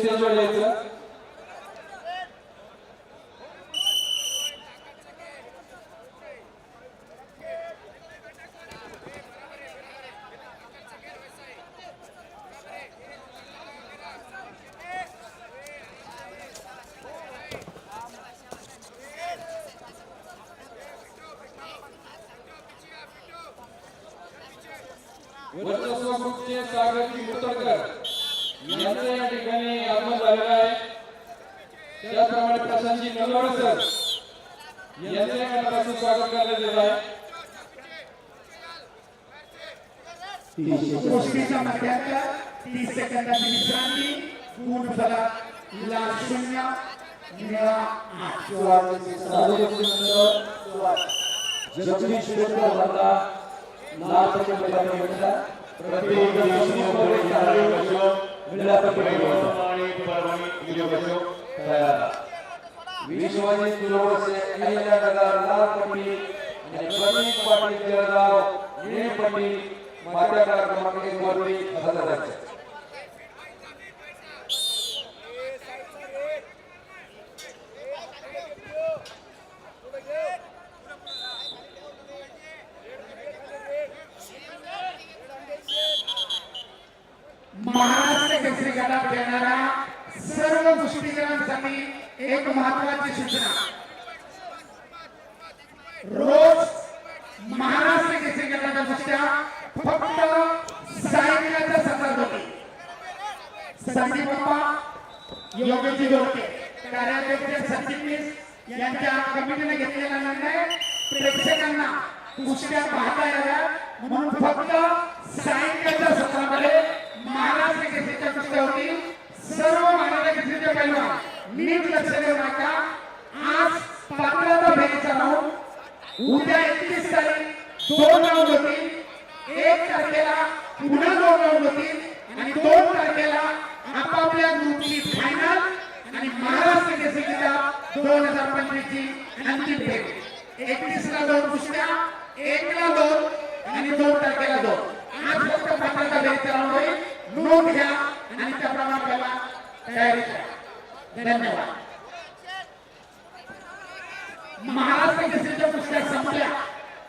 स्टेजवर यायचं वर्चस्व ग्रुपचे सागरजी मुतडकर यांचं या ठिकाणी आगमन झालेलं आहे त्याचप्रमाणे प्रशांतजी नलवडे सर यांचं या मनापासून स्वागत करण्यात येत आहे गोष्टीच्या मध्यात तीस सेकंदाची विश्रांती पूर्ण झाला लाल शून्य निळा आठ जगदीश शेट्टर भरला लाल पट्टी मैदानी प्रत्येक विश्वजित उपरे चालू तुलवसे अहिल्या लाल आणि पाटील जळगाव एक वरती हजर महाराष्ट्र केसरी गटात येणाऱ्या सर्व कुस्तीगिरांसाठी एक महत्वाची सूचना. रोज महाराष्ट्र केसरी गटाच्या कुस्त्या फक्त सायकलच्या सतत होते संदीप बाप्पा योगेश जोडके कार्याध्यक्ष सरचिटणीस यांच्या कमिटीने घेतलेला निर्णय प्रेक्षकांना कुस्त्या पाहता याव्या म्हणून फक्त सायंकाळच्या सत्रामध्ये महाराष्ट्र केसरीच्या कुस्त्या होतील सर्व महाराष्ट्र केसरीचे पैलवान नीट लक्ष देऊ नका आज पात्रता फेरीचा राऊंड उद्या एकतीस तारीख दोन राऊंड होतील एक तारखेला पुन्हा दोन राऊंड होतील आणि दोन तारखेला आपापल्या ग्रुपची फायनल आणि महाराष्ट्र केसरीच्या दोन हजार पंचवीस ची अंतिम फेरी. एकतीस ला दोन कुस्त्या एक ला दोन आणि दोन तारखेला दोन. आज फक्त पत्राचा फेरीचा राऊंड होईल नोट घ्या आणि त्याप्रमाणे आपल्याला तयारी करा. धन्यवाद.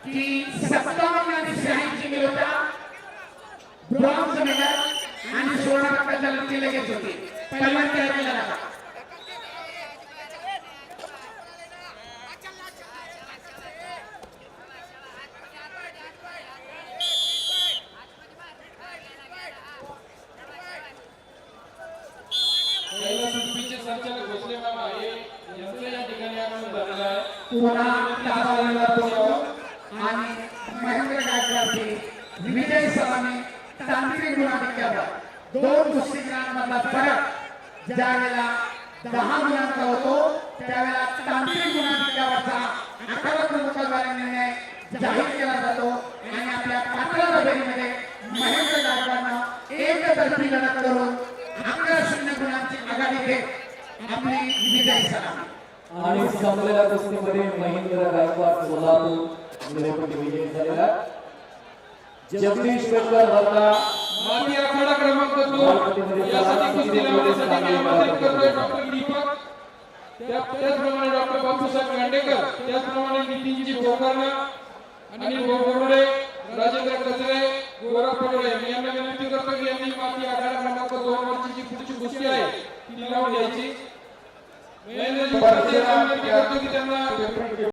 कि सप्तम में शहीद जी मिलता ब्रॉन्ज मेडल आणि सोळा टक्क्याच्या लढती लगेच होती पहिला खेळाडू लढा घोषणेबाबा हे। यांचं या ठिकाणी आगमन आणि महेंद्र गायकवाडची विजय सरांनी तांत्रिक गुणाधिक्यावर दोन कुस्तीगिरांमधला फरक ज्यावेळेला दहा गुणांचा होतो त्यावेळेला तांत्रिक गुणाधिक्यावरचा अकरा प्रमुखाद्वारे निर्णय जाहीर केला जातो आणि आपल्या पात्रता फेरीमध्ये महेंद्र गायकवाडनं एकतर्फी लढत करून अकरा शून्य गुणांची आघाडी घेत आपली विजय सलामी आणि संपलेल्या कुस्तीमध्ये महेंद्र गायकवाड सोलापूर विजयी झालेला जगदीश पेटकर भरला माती आखाडा क्रमांक दोन यासाठी कुस्ती लावण्यासाठी मी आमंत्रित करतोय डॉक्टर दीपक. त्या- त्याचप्रमाणे डॉक्टर बापूसाहेब गांडेकर त्याचप्रमाणे नितीनजी भोकरला अनिल बोरडे राजेंद्र कचरे पडोळे यांना विनंती करतो की यांनी माती आखाडा क्रमांक दोन वरची जी पुढची कुस्ती आहे ती लावून घ्यायची. మేము